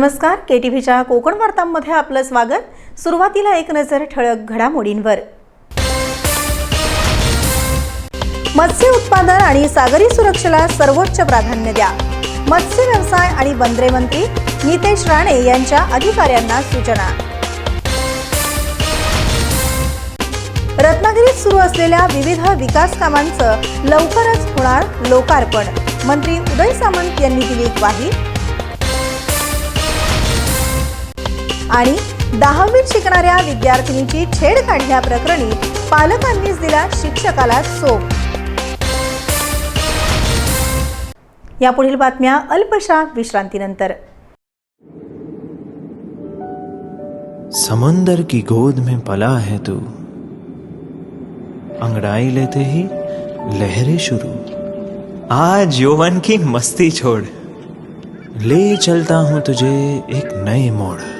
नमस्कार के टी व्हीच्या कोकण वार्तांमध्ये आपलं स्वागत. सुरुवातीला एक नजर ठळक घडामोडींवर. मत्स्य उत्पादन आणि सागरी सुरक्षेला सर्वोच्च प्राधान्य द्या. मत्स्य व्यवसाय आणि बंदरे मंत्री नितेश राणे यांच्या अधिकाऱ्यांना सूचना. रत्नागिरीत सुरू असलेल्या विविध विकास कामांचं लवकरच होणार लोकार्पण. मंत्री उदय सामंत यांनी दिली ग्वाही. आणि दहावीत शिकणाऱ्या विद्यार्थिनीची छेड काढल्याप्रकरणी पालकांनीच दिला शिक्षकाला सोप. यापुढील बातम्या अल्पशा विश्रांतीनंतर. समंदर की गोद में पला है तू। अंगड़ाई लेते ही लहरें शुरू। आज यौवन की मस्ती छोड़। ले चलता हूं तुझे एक नए मोड़।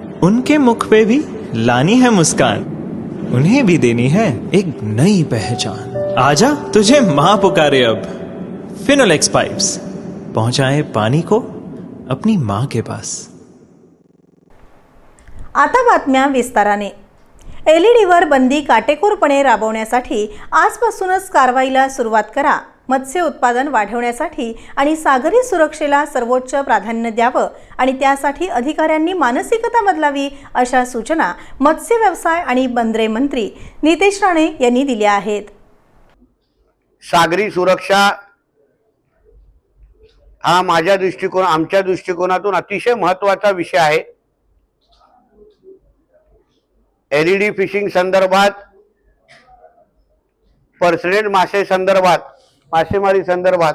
उनके मुख पे भी लानी है मुस्कान। उन्हें भी देनी है एक नई पहचान। आजा तुझे माँ पुकारे अब। फिनोलेक्स पाइप्स पहुंचाए पानी को अपनी माँ के पास। आता बातम्या विस्ताराने। एल ई डीवर बंदी काटेकोरपणे राबवण्यासाठी आजपासूनच कारवाईला सुरुवात करा. मत्स्य उत्पादन वाढवण्यासाठी आणि सागरी सुरक्षेला सर्वोच्च प्राधान्य द्यावं आणि त्यासाठी अधिकाऱ्यांनी मानसिकता बदलावी अशा सूचना मत्स्य व्यवसाय आणि बंदरे मंत्री नितेश राणे यांनी दिल्या आहेत. सागरी सुरक्षा हा माझ्या दृष्टिकोन आमच्या दृष्टिकोनातून अतिशय महत्त्वाचा विषय आहे. एलईडी फिशिंग संदर्भात पर्सनेट मासे संदर्भात मासेमारी संदर्भात.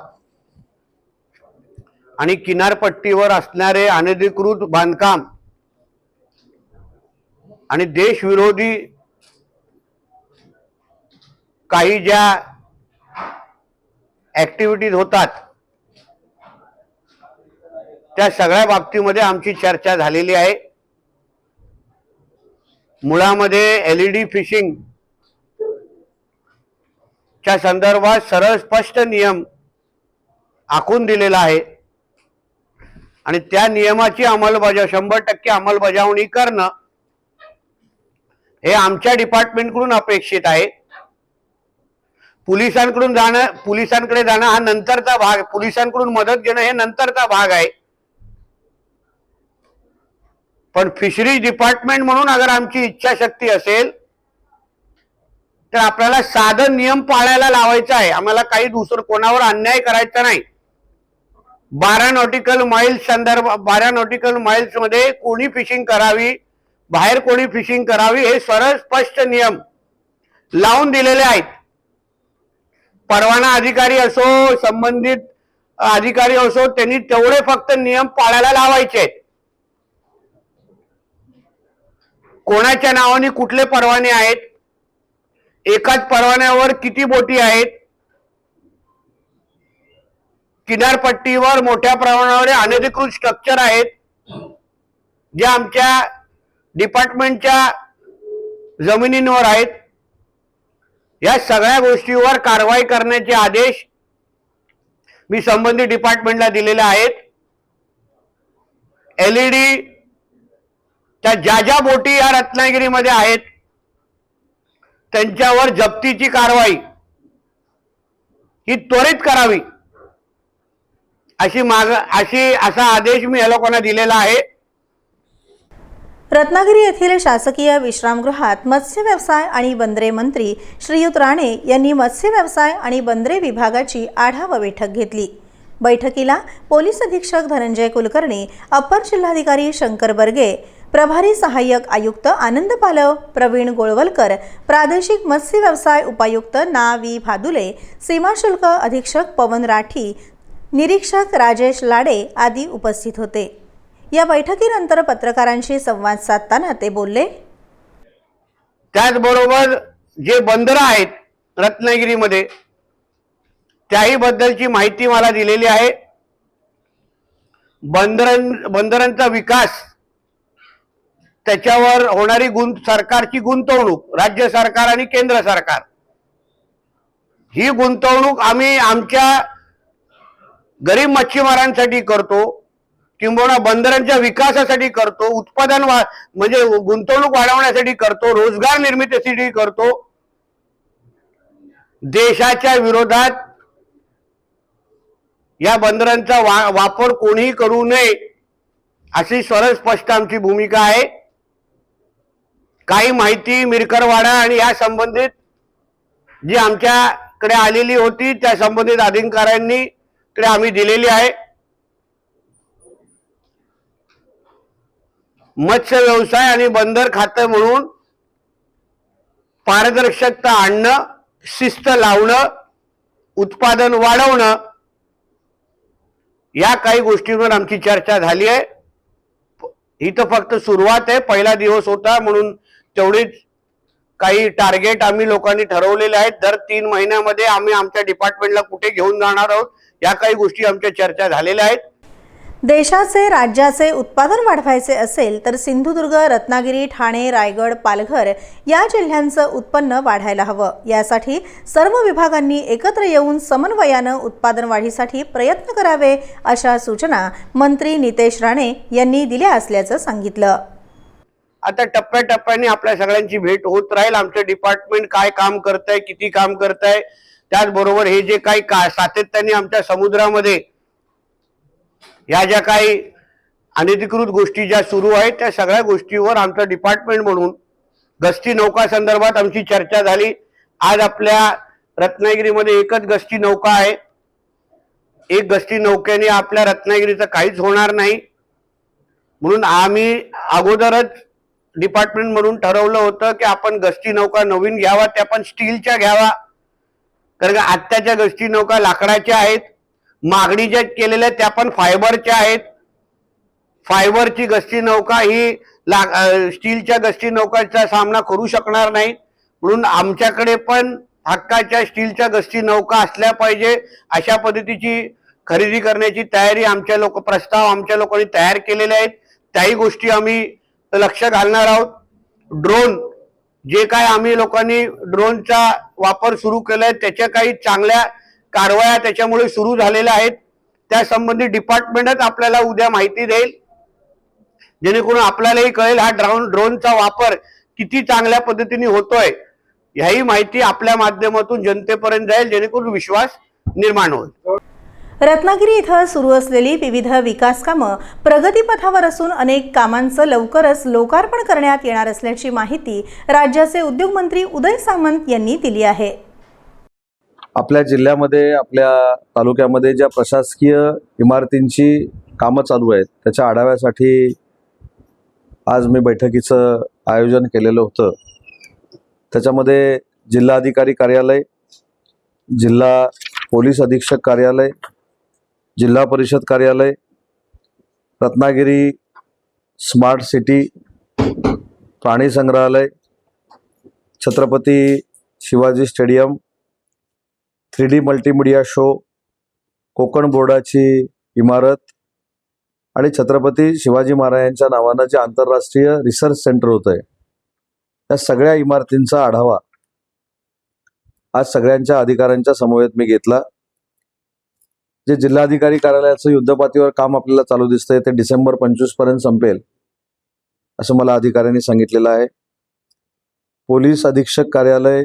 आणि किनारपट्टीवर असणारे अनधिकृत बांधकाम. आणि देशविरोधी काही ज्या ॲक्टिव्हिटीज होतात त्या सगळ्या बाबतीमध्ये आमची चर्चा झालेली आहे. मुळामध्ये एलईडी फिशिंग च्या संदर्भात सरळ स्पष्ट नियम आखून दिलेला आहे. आणि त्या नियमाची अंमलबजाव शंभर टक्के अंमलबजावणी करणं हे आमच्या डिपार्टमेंटकडून अपेक्षित आहे. पोलिसांकडून जाणं पोलिसांकडे जाणं हा नंतरचा भाग पोलिसांकडून मदत घेणं हे नंतरचा भाग आहे. पण फिशरीज डिपार्टमेंट म्हणून अगर आमची इच्छाशक्ती असेल तर आपल्याला साधन नियम पाळायला लावायचा आहे. आम्हाला काही दुसरं कोणावर अन्याय करायचा नाही. बारा नॉटिकल माइल्स संदर्भ बारा नॉटिकल माइल्समध्ये कोणी फिशिंग करावी बाहेर कोणी फिशिंग करावी हे सरळ स्पष्ट नियम लावून दिलेले आहेत. परवाना अधिकारी असो संबंधित अधिकारी असो त्यांनी तेवढे फक्त नियम पाळायला लावायचे. आहेत कोणाच्या नावाने कुठले परवाने आहेत? एकाच परवान्यावर किती बोटी आहेत? किनारपट्टीवर मोठ्या प्रमाणावर अनधिकृत स्ट्रक्चर आहेत. जे आमच्या डिपार्टमेंटच्या जमिनींवर आहेत. या सगळ्या गोष्टीवर कारवाई करण्याचे आदेश मी संबंधित डिपार्टमेंटला दिलेले आहेत. एलईडी त्या ज्या ज्या बोटी या रत्नागिरीमध्ये आहेत त्यांच्यावर जप्तीची कारवाई ही त्वरित करावी. अशी माग अशी असा आदेश मी या लोकांना दिलेला आहे. रत्नागिरी येथील शासकीय विश्रामगृहात मत्स्य व्यवसाय आणि बंदरे मंत्री श्रीयुत राणे यांनी मत्स्य व्यवसाय आणि बंदरे विभागाची आढावा बैठक घेतली. बैठकीला पोलीस अधीक्षक धनंजय कुलकर्णी अप्पर जिल्हाधिकारी शंकर बर्गे प्रभारी सहाय्यक आयुक्त आनंद पालव प्रवीण गोळवलकर प्रादेशिक मत्स्य व्यवसाय उपायुक्त ना व्ही भादुले सीमाशुल्क अधीक्षक पवन राठी निरीक्षक राजेश लाडे आदी उपस्थित होते. या बैठकीनंतर पत्रकारांशी संवाद साधताना ते बोलले त्याचबरोबर जे बंदरं आहेत रत्नागिरीमध्ये त्याही बद्दलची माहिती मला दिलेली आहे. बंदरां बंदरांचा विकास त्याच्यावर होणारी गुंत सरकारची गुंतवणूक राज्य सरकार आणि केंद्र सरकार. ही गुंतवणूक आम्ही आमच्या गरीब मच्छीमारांसाठी करतो किंबहुना बंदरांच्या विकासासाठी करतो उत्पादन वा म्हणजे गुंतवणूक वाढवण्यासाठी करतो रोजगार निर्मितीसाठी करतो. देशाच्या विरोधात या बंदरांचा वा वापर कोणीही करू नये अशी सरळ स्पष्ट आमची भूमिका आहे. काही माहिती मिरकरवाडा आणि या संबंधित जी आमच्याकडे आलेली होती त्या संबंधित अधिकाऱ्यांनी कडे आम्ही दिलेली आहे. मत्स्य व्यवसाय आणि बंदर खातं म्हणून पारदर्शकता आणणं शिस्त लावणं उत्पादन वाढवणं या काही गोष्टींवर आमची चर्चा झाली आहे. ही तर फक्त सुरुवात आहे पहिला दिवस होता म्हणून तेवढीच काही टार्गेट आम्ही लोकांनी ठरवलेले आहेत. दर तीन महिन्यामध्ये आम्ही आमच्या डिपार्टमेंटला कुठे घेऊन जाणार आहोत या काही गोष्टी आमच्या चर्चा झालेल्या आहेत. देशाचे राज्याचे उत्पादन वाढवायचे असेल तर सिंधुदुर्ग रत्नागिरी ठाणे रायगड पालघर या जिल्ह्यांचं उत्पन्न वाढायला हवं. यासाठी सर्व विभागांनी एकत्र येऊन समन्वयानं उत्पादन वाढीसाठी प्रयत्न करावे अशा सूचना मंत्री नितेश राणे यांनी दिल्या असल्याचं सांगितलं. आता टप्प्याटप्प्याने आपल्या सगळ्यांची भेट होत राहील. आमचं डिपार्टमेंट काय काम करत आहे किती काम करत आहे त्याचबरोबर हे जे काही का सातत्याने आमच्या समुद्रामध्ये या ज्या काही अनधिकृत गोष्टी ज्या सुरू आहेत त्या सगळ्या गोष्टीवर आमचं डिपार्टमेंट म्हणून गस्ती नौका संदर्भात आमची चर्चा झाली. आज आपल्या रत्नागिरीमध्ये एकच गस्ती नौका आहे. एक गस्ती नौकेने आपल्या रत्नागिरीचं काहीच होणार नाही. म्हणून आम्ही अगोदरच डिपार्टमेंट म्हणून ठरवलं होतं की आपण गस्ती नौका नवीन घ्यावा त्या पण स्टीलच्या घ्यावा. कारण का आत्ताच्या गस्ती नौका लाकडाच्या आहेत मागणी ज्या केलेल्या त्या पण फायबरच्या आहेत. फायबरची गस्ती नौका ही ला स्टीलच्या गस्ती नौकाचा सामना करू शकणार नाही. म्हणून आमच्याकडे पण हक्काच्या स्टीलच्या गस्ती नौका असल्या पाहिजे अशा पद्धतीची खरेदी करण्याची तयारी आमच्या लोक प्रस्ताव आमच्या लोकांनी तयार केलेले आहेत. त्याही गोष्टी आम्ही लक्ष घालणार आहोत. ड्रोन जे काय आम्ही लोकांनी ड्रोनचा वापर सुरू केलाय त्याच्या काही चांगल्या कारवाया त्याच्यामुळे सुरू झालेल्या आहेत. त्या संबंधी डिपार्टमेंटच आपल्याला उद्या माहिती देईल. जेणेकरून आपल्यालाही कळेल हा ड्रोन ड्रोनचा वापर किती चांगल्या पद्धतीने होतोय. ह्याही माहिती आपल्या माध्यमातून जनतेपर्यंत जाईल जेणेकरून विश्वास निर्माण होईल. रत्नागिरी इथं सुरू असलेली विविध विकास कामं प्रगतीपथावर असून अनेक कामांचं लवकरच लोकार्पण करण्यात येणार असल्याची माहिती राज्याचे उद्योगमंत्री उदय सामंत यांनी दिली आहे. आपल्या जिल्ह्यामध्ये आपल्या तालुक्यामध्ये ज्या प्रशासकीय इमारतींची कामं चालू आहेत त्याच्या आढाव्यासाठी आज मी बैठकीचं आयोजन केलेलं होतं. त्याच्यामध्ये जिल्हाधिकारी कार्यालय जिल्हा पोलीस अधीक्षक कार्यालय जिल्हा परिषद कार्यालय रत्नागिरी स्मार्ट सिटी प्राणी संग्रहालय Chhatrapati Shivaji stadium three D multimedia show Konkan बोर्डाची इमारत आणि छत्रपती शिवाजी महाराजांच्या नावानं जे आंतरराष्ट्रीय रिसर्च सेंटर होतं आहे त्या सगळ्या इमारतींचा आढावा आज सगळ्यांच्या अधिकाऱ्यांच्या समवेत मी घेतला. जे जिल्हाधिकारी कार्यालयाचं युद्धपातीवर काम आपल्याला चालू दिसतंय ते डिसेंबर पंचवीसपर्यंत संपेल असं मला अधिकाऱ्यांनी सांगितलेलं आहे. पोलीस अधीक्षक कार्यालय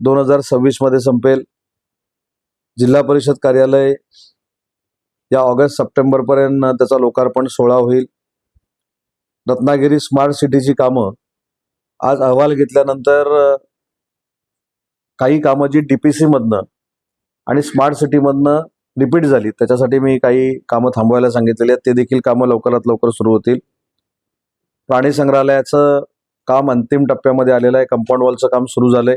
दोन हजार सव्वीसमध्ये संपेल. जिल्हा परिषद कार्यालय या ऑगस्ट सप्टेंबर पर्यंत त्याचा लोकार्पण सोहळा होईल. रत्नागिरी स्मार्ट सिटीची कामं आज अहवाल घेतल्यानंतर काही कामं जी डीपीसी मधनं आणि स्मार्ट सिटीमधनं रिपीट झाली. त्याच्यासाठी मी काही कामं थांबवायला सांगितलेली आहेत. ते देखील कामं लवकरात लवकर सुरू होतील. प्राणी संग्रहालयाचं काम अंतिम टप्प्यामध्ये आलेलं आहे. कंपाऊंड वॉलचं काम सुरू झालंय.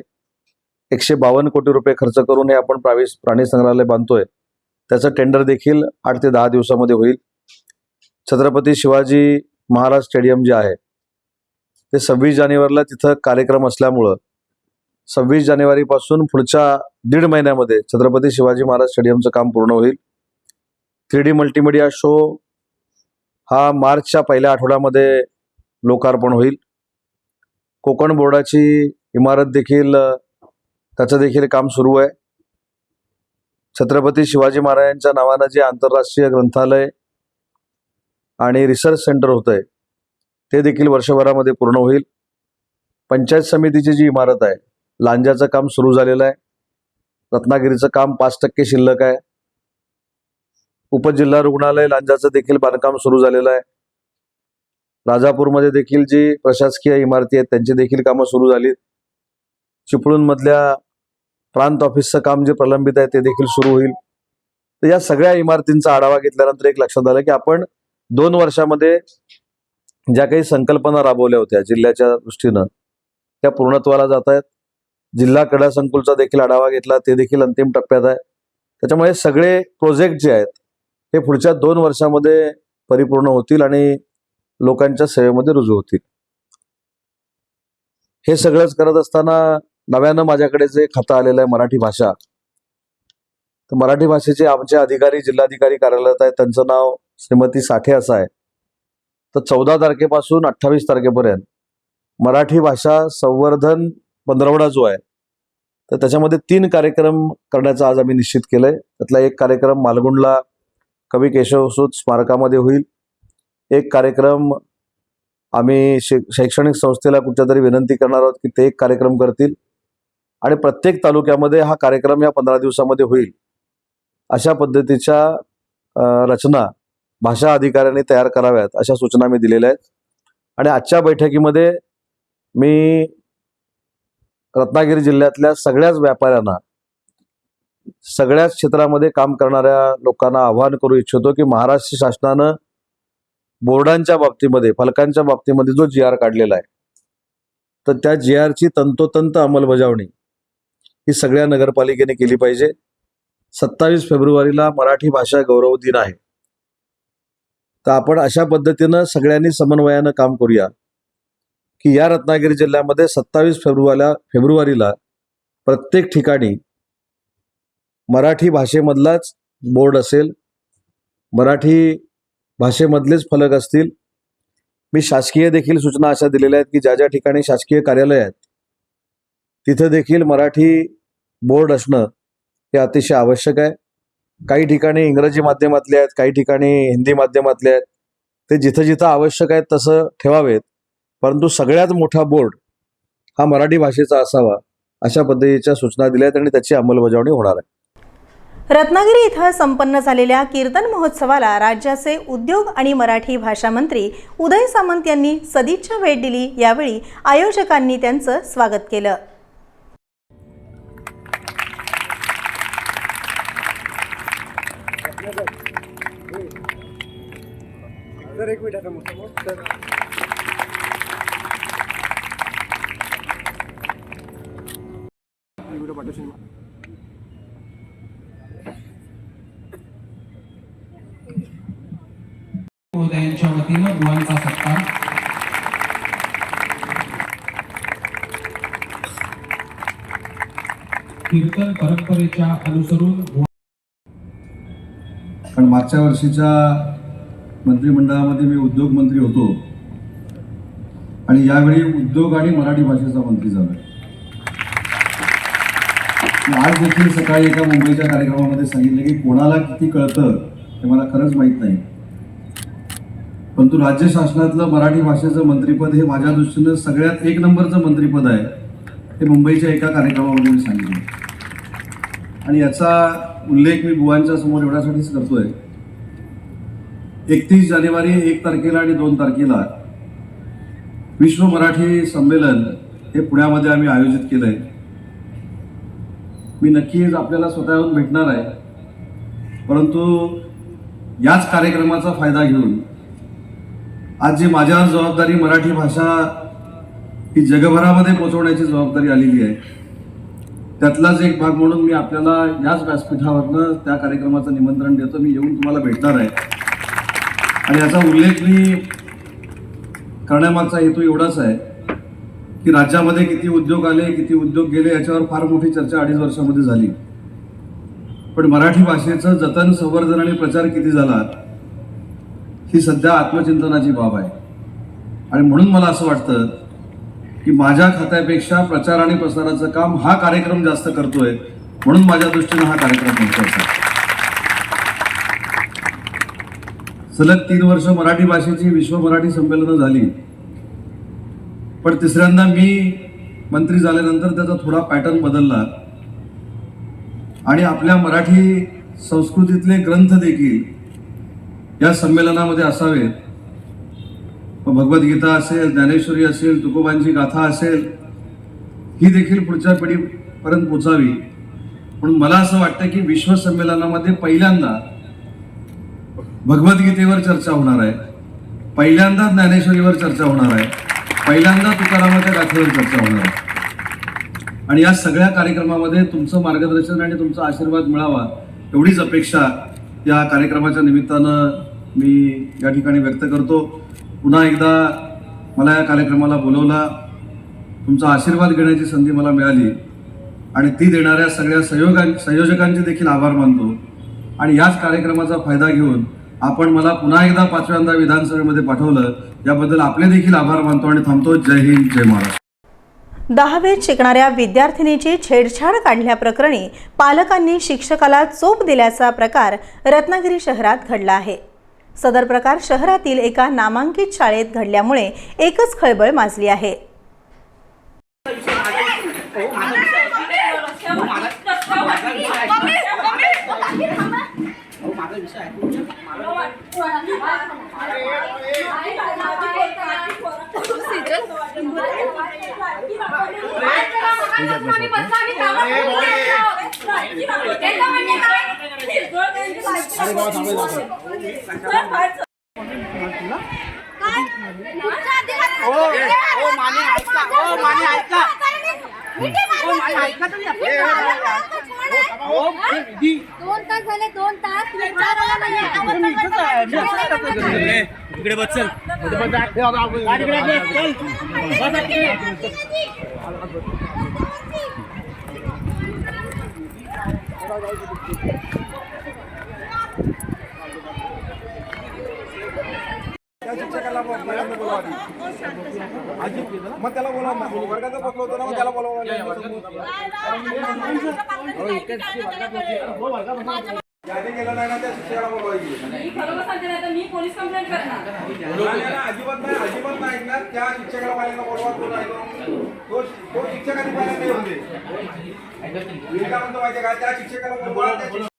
एकशे बावन्न कोटी रुपये खर्च करून हे आपण प्रावी प्राणी संग्रहालय बांधतोय. त्याचं टेंडर देखील आठ ते दहा दिवसामध्ये होईल. छत्रपती शिवाजी महाराज स्टेडियम जे आहे ते सव्वीस जानेवारीला तिथं कार्यक्रम असल्यामुळं सव्वीस जानेवारीपासून पुढच्या दीड महिन्यामध्ये छत्रपती शिवाजी महाराज स्टेडियमचं काम पूर्ण होईल. थ्री डी मल्टीमीडिया शो हा मार्चच्या पहिल्या आठवड्यामध्ये लोकार्पण होईल. कोकण बोर्डाची इमारत देखील त्याचं देखील काम सुरू आहे. छत्रपती शिवाजी महाराजांच्या नावानं जे आंतरराष्ट्रीय ग्रंथालय आणि रिसर्च सेंटर होतंय आहे ते देखील वर्षभरामध्ये पूर्ण होईल. पंचायत समितीची जी इमारत आहे लांजाचं काम सुरू झालेलं आहे. रत्नागिरीचं काम पाच टक्के शिल्लक आहे. उपजिल्हा रुग्णालय लांजाचं देखील बांधकाम सुरू झालेलं आहे. राजापूरमध्ये देखील जी प्रशासकीय इमारती आहेत त्यांची देखील कामं सुरू झाली चिपळूणमधल्या प्रांत ऑफिसचं काम जे प्रलंबित आहे ते देखील सुरू होईल. तर या सगळ्या इमारतींचा आढावा घेतल्यानंतर एक लक्षात आलं की आपण दोन वर्षामध्ये ज्या काही संकल्पना राबवल्या होत्या जिल्ह्याच्या दृष्टीनं त्या पूर्णत्वाला जात आहेत. जिल्हा क्रीडा संकुलचा देखील आढावा घेतला ते देखील अंतिम टप्प्यात आहे. त्याच्यामुळे सगळे प्रोजेक्ट जे आहेत हे पुढच्या दोन वर्षामध्ये परिपूर्ण होतील आणि लोकांच्या सेवेमध्ये रुजू होतील. हे सगळंच करत असताना नव्यानं माझ्याकडे जे खातं आलेलं आहे मराठी भाषा तर मराठी भाषेचे आमचे अधिकारी जिल्हाधिकारी कार्यालयात आहेत. त्यांचं नाव श्रीमती साठे असं आहे. तर चौदा तारखेपासून अठ्ठावीस तारखेपर्यंत मराठी भाषा संवर्धन पंधरवडा जो आहे तर त्याच्यामध्ये तीन कार्यक्रम करण्याचा आज आम्ही निश्चित केलं आहे त्यातला एक कार्यक्रम मालगुंडला कवी केशवसूत स्मारकामध्ये होईल. एक कार्यक्रम आम्ही शै शैक्षणिक संस्थेला कुठच्या तरी विनंती करणार आहोत की ते एक कार्यक्रम करतील. आणि प्रत्येक तालुक्यामध्ये हा कार्यक्रम या पंधरा दिवसामध्ये होईल. अशा पद्धतीच्या रचना भाषा अधिकाऱ्यांनी तयार कराव्यात अशा सूचना मी दिलेल्या आहेत. आणि आजच्या बैठकीमध्ये मी रत्नागिरी जिल्ह्यातल्या सगळ्याच व्यापाऱ्यांना सगळ्याच क्षेत्रामध्ये काम करणाऱ्या लोकांना आवाहन करू इच्छितो की महाराष्ट्र शासनानं बोर्डांच्या बाबतीमध्ये फलकांच्या बाबतीमध्ये जो जी आर काढलेला आहे तर त्या जी आरची तंतोतंत अंमलबजावणी ही सगळ्या नगरपालिकेने केली पाहिजे. सत्तावीस फेब्रुवारीला मराठी भाषा गौरव दिन आहे. तर आपण अशा पद्धतीनं सगळ्यांनी समन्वयानं काम करूया. की या रत्नागिरी जिल्ह्यामध्ये सत्तावीस फेब्रुवारीला फेब्रुवारीला प्रत्येक ठिकाणी मराठी भाषेमधलाच बोर्ड असेल मराठी भाषेमधलेच फलक असतील. मी शासकीय देखील सूचना अशा दिलेल्या आहेत की ज्या ज्या ठिकाणी शासकीय कार्यालय आहेत तिथं देखील मराठी बोर्ड असणं हे अतिशय आवश्यक आहे. काही ठिकाणी इंग्रजी माध्यमातले आहेत काही ठिकाणी हिंदी माध्यमातले आहेत. ते जिथं जिथं आवश्यक आहेत तसं ठेवावेत. परंतु सगळ्यात मोठा बोर्ड हा मराठी भाषेचा असावा अशा पद्धतीच्या सूचना दिल्या आहेत आणि त्याची अंमलबजावणी होणार आहे. रत्नागिरी इथं संपन्न झालेल्या कीर्तन महोत्सवाला राज्याचे उद्योग आणि मराठी भाषा मंत्री उदय सामंत यांनी सदिच्छा भेट दिली. यावेळी आयोजकांनी त्यांचं स्वागत केलं. महोदयांच्या वतीनं बुवांचा सत्कार. कीर्तन परंपरेच्या अनुसरून कारण मागच्या वर्षीच्या मंत्रिमंडळामध्ये मी उद्योग मंत्री होतो. आणि यावेळी उद्योग आणि मराठी भाषेचा मंत्री झालोय मी आज देखील सकाळी एका मुंबईच्या कार्यक्रमामध्ये सांगितलं की कोणाला किती कळतं हे मला खरंच माहीत नाही. परंतु राज्य शासनातलं मराठी भाषेचं मंत्रीपद हे माझ्या दृष्टीनं सगळ्यात एक नंबरचं मंत्रीपद आहे हे मुंबईच्या एका कार्यक्रमामध्ये मी सांगितलं. आणि याचा उल्लेख मी बुवांच्या समोर एवढ्यासाठीच करतोय. एकतीस जानेवारी एक तारखेला आणि दोन तारखेला विश्व मराठी संमेलन हे पुण्यामध्ये आम्ही आयोजित केलंय. मी नक्कीच आपल्याला स्वतःहून भेटणार आहे. परंतु याच कार्यक्रमाचा फायदा घेऊन आज जी माझ्यावर जबाबदारी मराठी भाषा ही जगभरामध्ये पोहोचवण्याची जबाबदारी आलेली आहे त्यातलाच एक भाग म्हणून मी आपल्याला याच व्यासपीठावरनं त्या कार्यक्रमाचं निमंत्रण देतो मी येऊन तुम्हाला भेटणार आहे. आणि याचा उल्लेख मी करण्यामागचा हेतू एवढाच आहे की राज्यामध्ये किती उद्योग आले किती उद्योग गेले याच्यावर फार मोठी चर्चा अडीच वर्षामध्ये झाली. पण मराठी भाषेचं जतन संवर्धन आणि प्रचार किती झाला ही सध्या आत्मचिंतनाची बाब आहे. आणि म्हणून मला असं वाटतं की माझ्या खात्यापेक्षा प्रचार आणि प्रसाराचं काम हा कार्यक्रम जास्त करतोय म्हणून माझ्या दृष्टीनं हा कार्यक्रम महत्त्वाचा सलग तीन वर्ष मराठी भाषेची विश्व मराठी संमेलनं झाली. पण तिसऱ्यांदा मी मंत्री झाल्यानंतर त्याचा थोडा पॅटर्न बदलला. आणि आपल्या मराठी संस्कृतीतले ग्रंथ देखील या संमेलनामध्ये असावेत. मग भगवद्गीता असेल ज्ञानेश्वरी असेल तुकोबांची गाथा असेल ही देखील पुढच्या पिढीपर्यंत पोचावी. म्हणून मला असं वाटतं की विश्व संमेलनामध्ये पहिल्यांदा भगवद्गीतेवर चर्चा होणार आहे. पहिल्यांदा ज्ञानेश्वरीवर चर्चा होणार आहे. पहिल्यांदा तुकारामाच्या गाथेवर चर्चा होणार आहे. आणि या सगळ्या कार्यक्रमामध्ये तुमचं मार्गदर्शन आणि तुमचा आशीर्वाद मिळावा एवढीच अपेक्षा या कार्यक्रमाच्या निमित्तानं मी या ठिकाणी व्यक्त करतो. पुन्हा एकदा मला या कार्यक्रमाला बोलवला. तुमचा आशीर्वाद घेण्याची संधी मला मिळाली. आणि ती देणाऱ्या सगळ्या संयोगां संयोजकांचे देखील आभार मानतो. आणि याच कार्यक्रमाचा फायदा घेऊन आपण मला पुन्हा एकदा पाचव्यांदा विधानसभेमध्ये पाठवलं याबद्दल आपले देखील आभार मानतो आणि थांबतो. जय हिंद जय महाराष्ट्र. दहावीत शिकणाऱ्या विद्यार्थिनीची छेडछाड काढल्याप्रकरणी पालकांनी शिक्षकाला चोप दिल्याचा प्रकार रत्नागिरी शहरात घडला आहे. सदर प्रकार शहरातील एका नामांकित शाळेत घडल्यामुळे एकच खळबळ माजली आहे. दोन तास झाले दोन तास. इकडे बस चल मग त्याला बोला ना वर्गाचा बसलो होतो ना मग त्याला बोलवा ज्याने केलं नाही ना त्या शिक्षकाला बोलवायची मी पोलीस कंप्लेंट करणार अजिबात नाही अजिबात नाही त्या शिक्षकाला पहिल्यांदा बोलवा तो नाही तो तो शिक्षकाने मी काय म्हणतो माहितीये का त्या शिक्षकाला बोलवा त्या शिक्षक-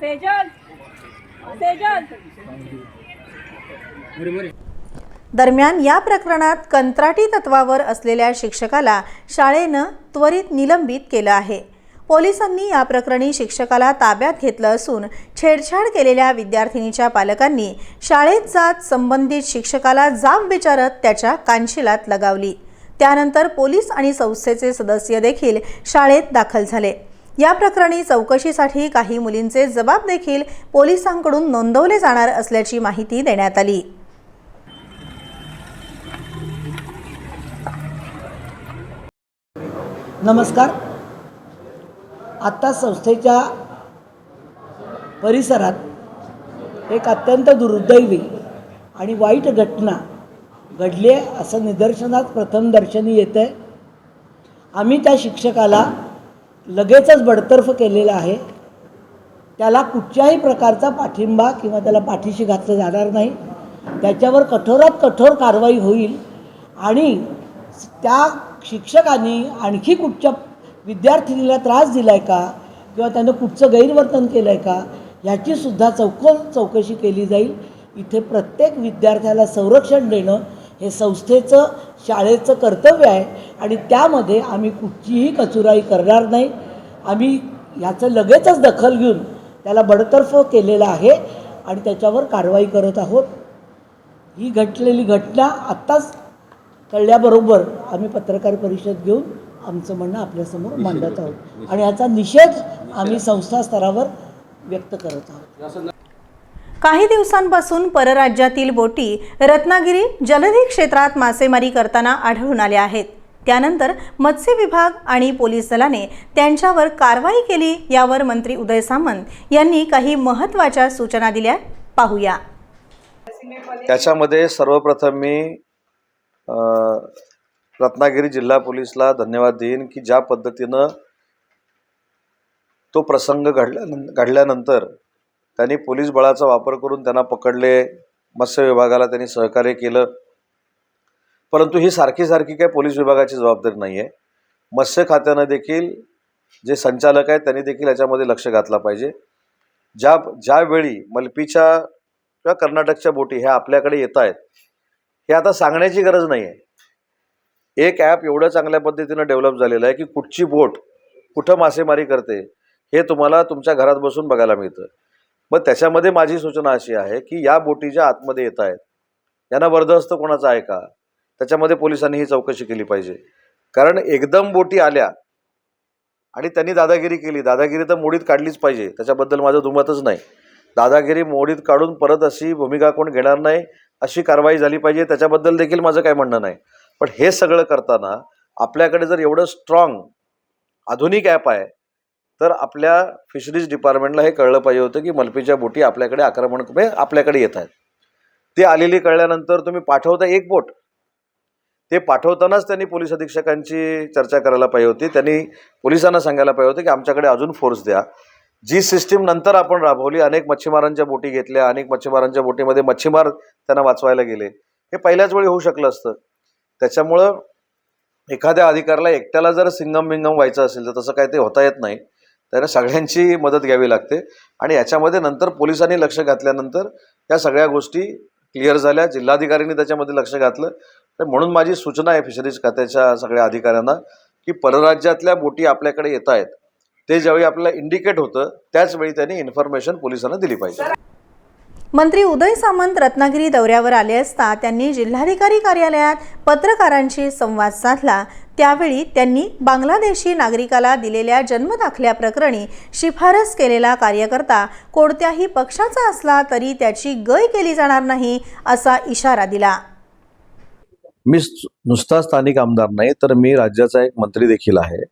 सेजल. सेजल. दरम्यान या प्रकरणात कंत्राटी तत्वावर असलेल्या शिक्षकाला शाळेनं त्वरित निलंबित केलं आहे. पोलिसांनी या प्रकरणी शिक्षकाला ताब्यात घेतलं असून छेडछाड केलेल्या विद्यार्थिनीच्या पालकांनी शाळेत जात संबंधित शिक्षकाला जाब विचारत त्याच्या कानशिलात लगावली. त्यानंतर पोलीस आणि संस्थेचे सदस्य देखील शाळेत दाखल झाले. या प्रकरणी चौकशीसाठी काही मुलींचे जबाब देखील पोलिसांकडून नोंदवले जाणार असल्याची माहिती देण्यात आली. नमस्कार. आत्ता संस्थेच्या परिसरात एक अत्यंत दुर्दैवी आणि वाईट घटना घडली आहे असं निदर्शनात प्रथमदर्शनी येतं आहे आम्ही त्या शिक्षकाला लगेचच बडतर्फ केलेलं आहे. त्याला कुठच्याही प्रकारचा पाठिंबा किंवा त्याला पाठीशी घातलं जाणार नाही. त्याच्यावर कठोरात कठोर कारवाई होईल आणि त्या शिक्षकांनी आणखी कुठच्या विद्यार्थिनीला त्रास दिला आहे का किंवा त्यानं कुठचं गैरवर्तन केलं आहे का ह्याचीसुद्धा चौको चौकशी केली जाईल. इथे प्रत्येक विद्यार्थ्याला संरक्षण देणं हे संस्थेचं शाळेचं कर्तव्य आहे आणि त्यामध्ये आम्ही कुठचीही कचुराई करणार नाही. आम्ही ह्याचं लगेचच दखल घेऊन त्याला बडतर्फ केलेलं आहे आणि त्याच्यावर कारवाई करत आहोत. ही घडलेली घटना आत्ताच कळल्याबरोबर आम्ही पत्रकार परिषद घेऊन आमचं म्हणणं आपल्यासमोर मांडत आहोत. आणि याचा निषेध आम्ही संस्था स्तरावर व्यक्त करत आहोत. काही दिवसांपासून परराज्यातील बोटी रत्नागिरी जलधी क्षेत्रात मासेमारी करताना आढळून आल्या आहेत. त्यानंतर मत्स्य विभाग आणि पोलीस दलाने त्यांच्यावर कारवाई केली यावर मंत्री उदय सामंत यांनी काही महत्त्वाच्या सूचना दिल्या. पाहूया. त्याच्यामध्ये सर्वप्रथम मी रत्नागिरी जिल्हा पोलीसला धन्यवाद देईन की ज्या पद्धतीनं तो प्रसंग घडल्या घडल्यानंतर त्यांनी पोलीस बळाचा वापर करून त्यांना पकडले मत्स्य विभागाला त्यांनी सहकार्य केलं. परंतु ही सारखी सारखी काय पोलीस विभागाची जबाबदारी नाही आहे मत्स्य खात्यानं देखील जे संचालक आहेत त्यांनी देखील याच्यामध्ये लक्ष घातलं पाहिजे. ज्या ज्यावेळी मलपीच्या किंवा कर्नाटकच्या बोटी ह्या आपल्याकडे येत आहेत हे आता सांगण्याची गरज नाही आहे एक ॲप एवढं चांगल्या पद्धतीनं डेव्हलप झालेलं आहे की कुठची बोट कुठं मासेमारी करते हे तुम्हाला तुमच्या घरात बसून बघायला मिळतं. मग त्याच्यामध्ये माझी सूचना अशी आहे की या बोटी ज्या आतमध्ये येत आहेत यांना वर्दहस्त कोणाचं आहे का? त्याच्यामध्ये पोलिसांनी ही चौकशी केली पाहिजे. कारण एकदम बोटी आल्या आणि त्यांनी दादागिरी केली. दादागिरी तर मोडीत काढलीच पाहिजे. त्याच्याबद्दल माझं दुमतच नाही. दादागिरी मोडीत काढून परत अशी भूमिका कोण घेणार नाही अशी कारवाई झाली पाहिजे. त्याच्याबद्दल देखील माझं काय म्हणणं नाही. पण हे सगळं करताना आपल्याकडे जर एवढं स्ट्रॉंग आधुनिक ॲप आहे तर आपल्या फिशरीज डिपार्टमेंटला हे कळलं पाहिजे होतं की मलपीच्या बोटी आपल्याकडे आक्रमण म्हणजे आपल्याकडे येत आहेत. ते आलेली कळल्यानंतर तुम्ही पाठवता एक बोट. ते पाठवतानाच त्यांनी पोलीस अधीक्षकांची चर्चा करायला पाहिजे होती. त्यांनी पोलिसांना सांगायला पाहिजे होतं की आमच्याकडे अजून फोर्स द्या. जी सिस्टीम नंतर आपण राबवली अनेक मच्छीमारांच्या बोटी घेतल्या अनेक मच्छीमारांच्या बोटीमध्ये मच्छीमार त्यांना वाचवायला गेले. हे पहिल्याच वेळी होऊ शकलं असतं. त्याच्यामुळं एखाद्या अधिकाऱ्याला एकट्याला जर सिंगम बिंगम व्हायचं असेल तर तसं काय ते होता येत नाही. त्याला सगळ्यांची मदत घ्यावी लागते. आणि याच्यामध्ये नंतर पोलिसांनी लक्ष घातल्यानंतर या सगळ्या गोष्टी क्लिअर झाल्या. जिल्हाधिकाऱ्यांनी त्याच्यामध्ये लक्ष घातलं. तर म्हणून माझी सूचना आहे फिशरीज खात्याच्या सगळ्या अधिकाऱ्यांना की परराज्यातल्या बोटी आपल्याकडे येत आहेत ते ज्यावेळी आपल्याला इंडिकेट होतं त्याचवेळी त्यांनी इन्फॉर्मेशन पोलिसांना दिली पाहिजे. मंत्री उदय सामंत रत्नागिरी दौऱ्यावर आले असता त्यांनी जिल्हाधिकारी कार्यालयात पत्रकारांशी संवाद साधला. त्यावेळी त्यांनी बांगलादेशी नागरिकाला दिलेल्या जन्मदाखल्याप्रकरणी शिफारस केलेला कार्यकर्ता कोणत्याही पक्षाचा असला तरी त्याची गय केली जाणार नाही असा इशारा दिला. मी नुसता स्थानिक आमदार नाही तर मी राज्याचा एक मंत्री देखील आहे.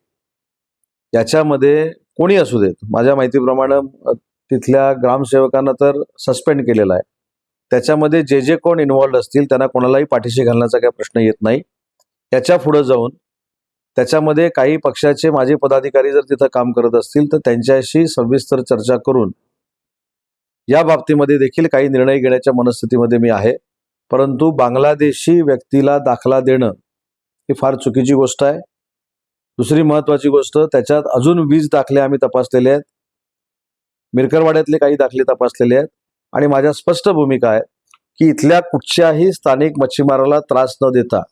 याच्यामध्ये कोणी असू देत? माझ्या माहितीप्रमाणे तिथल्या ग्रामसेवकांना तर सस्पेंड केलेलं आहे. त्याच्यामध्ये जे जे कोण इन्व्हॉल्ड असतील त्यांना कोणालाही पाठीशी घालण्याचा काही प्रश्न येत नाही. याच्या पुढं जाऊन त्याच्यामध्ये काही पक्षाचे माजी पदाधिकारी जर तिथं काम करत असतील तर त्यांच्याशी सविस्तर चर्चा करून या बाबतीमध्ये देखील काही निर्णय घेण्याच्या मनस्थितीमध्ये मी आहे. परंतु बांगलादेशी व्यक्तीला दाखला देणं ही फार चुकीची गोष्ट आहे. दुसरी महत्त्वाची गोष्ट त्याच्यात अजून वीज दाखले आम्ही तपासलेले आहेत. मिरकरवाड्यातले काही दाखले तपासलेले आहेत. आणि माझ्या स्पष्ट भूमिका आहे की इथल्या कुठच्याही स्थानिक मच्छीमाराला त्रास न देता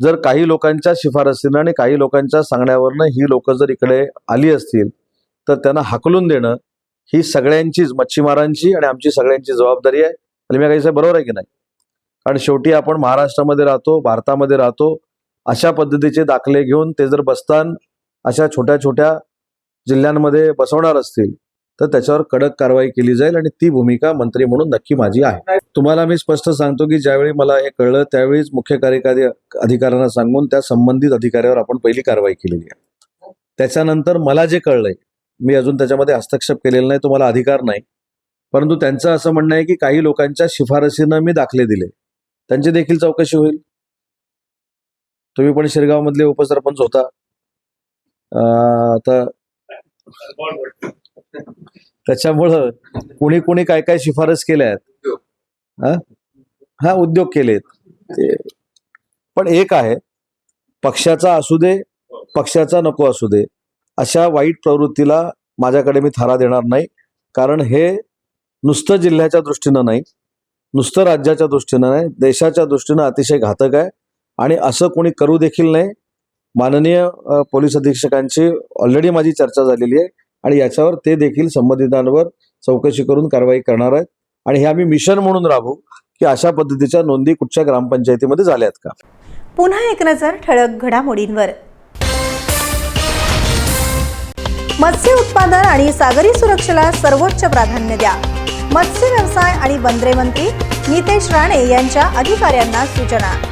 जर काही लोकांच्या शिफारसीनं आणि काही लोकांच्या सांगण्यावरनं ही लोक जर इकडे आली असतील तर त्यांना हाकलून देणं ही सगळ्यांचीच मच्छीमारांची आणि आमची सगळ्यांची जबाबदारी आहे. आणि मी काही बरोबर आहे की नाही? कारण शेवटी आपण महाराष्ट्रामध्ये राहतो भारतामध्ये राहतो अशा पद्धतीचे दाखले घेऊन ते जर बसतान अशा छोट्या छोट्या जिल्ह्यांमध्ये बसवणार असतील तर त्याच्यावर कडक कारवाई केली जाईल आणि ती भूमिका मंत्री म्हणून नक्की माझी आहे. तुम्हाला मी स्पष्ट सांगतो की ज्यावेळी मला हे कळलं त्यावेळीच मुख्य कार्यकारी अधिकाऱ्यांना सांगून त्या संबंधित अधिकाऱ्यावर आपण पहिली कारवाई केलेली आहे. त्याच्यानंतर मला जे कळलंय मी अजून त्याच्यामध्ये हस्तक्षेप केलेला नाही तुम्हाला अधिकार नाही. परंतु त्यांचं असं म्हणणं आहे की काही लोकांच्या शिफारसीनं मी दाखले दिले. त्यांची देखील चौकशी होईल. तुम्ही पण शिरगाव मधले उपसरपंच होता. आता त्याच्यामुळं कुणी कुणी काय काय शिफारस केल्या आहेत. हा? उद्योग केलेत. ते पण एक आहे पक्षाचा असू दे पक्षाचा नको असू दे अशा वाईट प्रवृत्तीला माझ्याकडे मी थारा देणार नाही. कारण हे नुसतं जिल्ह्याच्या दृष्टीनं नाही नुसतं राज्याच्या दृष्टीनं नाही देशाच्या दृष्टीनं अतिशय घातक आहे. आणि असं कोणी करू देखील नाही माननीय पोलीस अधीक्षकांची ऑलरेडी माझी चर्चा झालेली आहे. आणि याच्यावर ते देखील संबंधितांवर चौकशी करून कारवाई करणार आहेत. आणि हे आम्ही मिशन म्हणून राहू की अशा पद्धतीच्या नोंदी कुठच्या ग्रामपंचायतीमध्ये झाल्यात का? पुन्हा एक नजर ठळक घडामोडींवर. मत्स्य उत्पादन आणि सागरी सुरक्षेला सर्वोच्च प्राधान्य द्या. मत्स्य व्यवसाय आणि बंदरे मंत्री नितेश राणे यांच्या अधिकाऱ्यांना सूचना.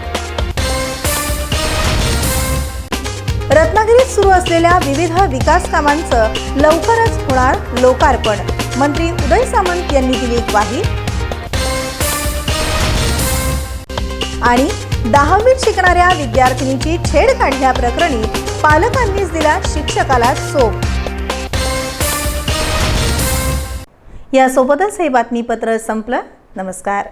सुरू असलेल्या विविध विकास कामांचं लवकरच होणार लोकार्पण. मंत्री उदय सामंत यांनी दिली ग्वाही. आणि दहावीत शिकणाऱ्या विद्यार्थिनीची छेड काढल्याप्रकरणी पालकांनीच दिला शिक्षकाला सोप यासोबतच हे बातमीपत्र संपलं. नमस्कार.